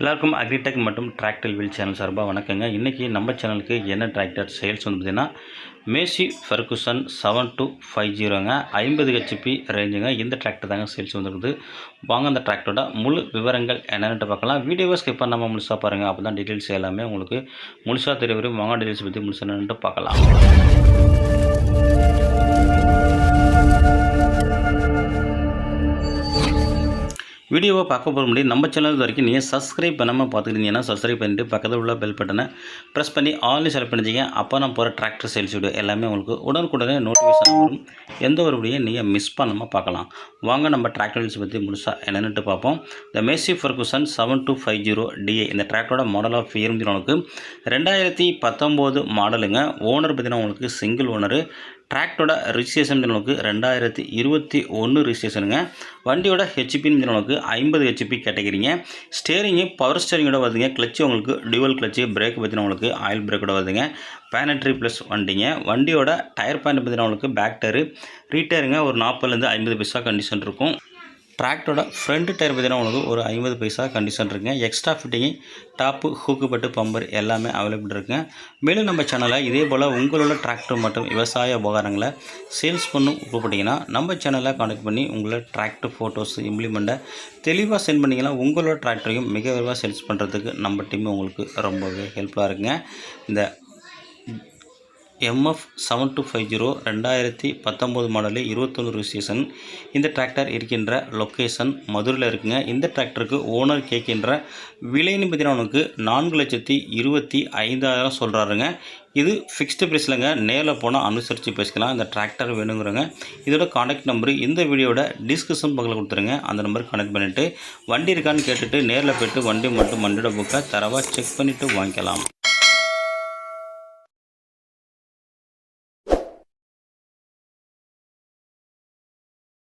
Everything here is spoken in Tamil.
எல்லாருக்கும் அக்ரிடெக் மற்றும் டிராக்டர் வீல் சேனல் சார்பாக வணக்கங்க. இன்றைக்கி நம்ம சேனலுக்கு என்ன டிராக்டர் சேல்ஸ் வந்து பார்த்திங்கன்னா Massey Ferguson seven two five ஜீரோங்க. ஐம்பது ஹெச்பி ரேஞ்சுங்க. இந்த டிராக்டர் தாங்க சேல்ஸ் வந்துருக்குது. வாங்க அந்த டிராக்டரோட முழு விவரங்கள் என்னென்னு பார்க்கலாம். வீடியோவை ஸ்கிப் பண்ணாமல் முழுசாக பாருங்கள் அப்போ தான் டீட்டெயில்ஸ் எல்லாமே உங்களுக்கு முழுசாக தெரிய வரும். வாங்க டீட்டெயில்ஸ் பற்றி முழுசாக என்னென்னு பார்க்கலாம். வீடியோவை பார்க்க போகிற முடியும் நம்ம சேனல் வரைக்கும் நீங்கள் சப்ஸ்கிரைப் பண்ணாமல் பார்த்துக்கிட்டீங்கன்னா சப்ஸ்கிரைப் பண்ணிட்டு பக்கத்தில் உள்ள பெல் பட்டனை ப்ரெஸ் பண்ணி ஆன்லைன் செலக்ட் பண்ணிச்சிங்க அப்போ நான் போகிற டிராக்டர் சேல்ஸ் வீடியோ எல்லாமே உங்களுக்கு உடனுக்குடனே நோட்டிஃபிகேஷன் வரும். எந்த ஒரு வீடியோ நீங்கள் மிஸ் பண்ணாமல் பார்க்கலாம். வாங்க நம்ம டிராக்டர் பற்றி முழுசாக என்னென்னுட்டு பார்ப்போம். இந்த Massey Ferguson seven two five zero DA இந்த டிராக்டரோட மாடல் ஆஃப் இயர் உங்களுக்கு ரெண்டாயிரத்தி பத்தொம்போது மாடலுங்க ஓனர் பார்த்தீங்கன்னா உங்களுக்கு சிங்கிள் ஓனரு டிராக்டோட ரிஜிஸ்ட்ரேஷன் நமக்கு ரெண்டாயிரத்தி இருபத்தி ஒன்று ரிஜிஸ்ட்ரேஷனுங்க வண்டியோட ஹெச்பின்னு நமக்கு ஐம்பது ஹெச்பி கேட்டகிரிங்க ஸ்டேரிங்கு பவர் ஸ்டேரிங்கோட வருதுங்க. கிளச்சு உங்களுக்கு டியூவல் கிளச்சு பிரேக் பற்றின உங்களுக்கு ஆயில் பிரேக்கோட வருதுங்க. பேனட்ரி ப்ளஸ் வண்டிங்க. வண்டியோட டயர் பாயிண்ட் பார்த்தீங்கன்னா உங்களுக்கு பேக் டயரு ரீட்டயருங்க ஒரு நாற்பதுலேருந்து ஐம்பது பைசா கண்டிஷன் இருக்கும். டிராக்டரோட ஃப்ரண்ட் டயர் பார்த்தீங்கன்னா உங்களுக்கு ஒரு ஐம்பது பைசா கண்டிஷன் இருக்குங்க. எக்ஸ்ட்ரா ஃபிட்டிங்கு டாப்பு ஹூக்கு பட்டு பம்பர் எல்லாமே அவைலபிள் இருக்குங்க. மேலும் நம்ம சேனலை இதே போல் உங்களோட டிராக்டர் மற்றும் விவசாய உபகாரங்களை சேல்ஸ் பண்ணும் விருப்பப்பட்டீங்கன்னா நம்ம சேனலை கான்டெக்ட் பண்ணி உங்களோட டிராக்டர் ஃபோட்டோஸ் இம்ப்ளிமெண்ட்டை தெளிவாக சென்ட் பண்ணிங்கன்னா உங்களோட டிராக்டரையும் மிக விரைவாக சேல்ஸ் பண்ணுறதுக்கு நம்ம டீம் உங்களுக்கு ரொம்பவே ஹெல்ப்ஃபுல்லாக இருக்குங்க. இந்த MF seven two five zero ரெண்டாயிரத்தி பத்தொம்போது மாடலு இருபத்தொன்று ரிஜிஸ்ட்ரேஷன் இந்த டிராக்டர் இருக்கின்ற லொக்கேஷன் மதுரையில் இருக்குங்க. இந்த டிராக்டருக்கு ஓனர் கேட்கின்ற விலைன்னு பார்த்தீங்கன்னா உனக்கு நான்கு லட்சத்தி இருபத்தி ஐந்தாயிரம் சொல்கிறாருங்க இது ஃபிக்ஸ்டு ப்ரைஸ்லங்க நேரில் போனால் அனுசரித்து பேசிக்கலாம். இந்த டிராக்டர் வேணுங்கிறோங்க இதோட காண்டாக்ட் நம்பரு இந்த வீடியோட டிஸ்கிரிப்ஷன் பக்கத்தில் கொடுத்துருங்க. அந்த நம்பருக்கு கனெக்ட் பண்ணிவிட்டு வண்டி இருக்கான்னு கேட்டுட்டு நேரில் போய்ட்டு வண்டி மட்டும் வண்டியோட புக்கை தரவாக செக் பண்ணிவிட்டு வாங்கிக்கலாம்.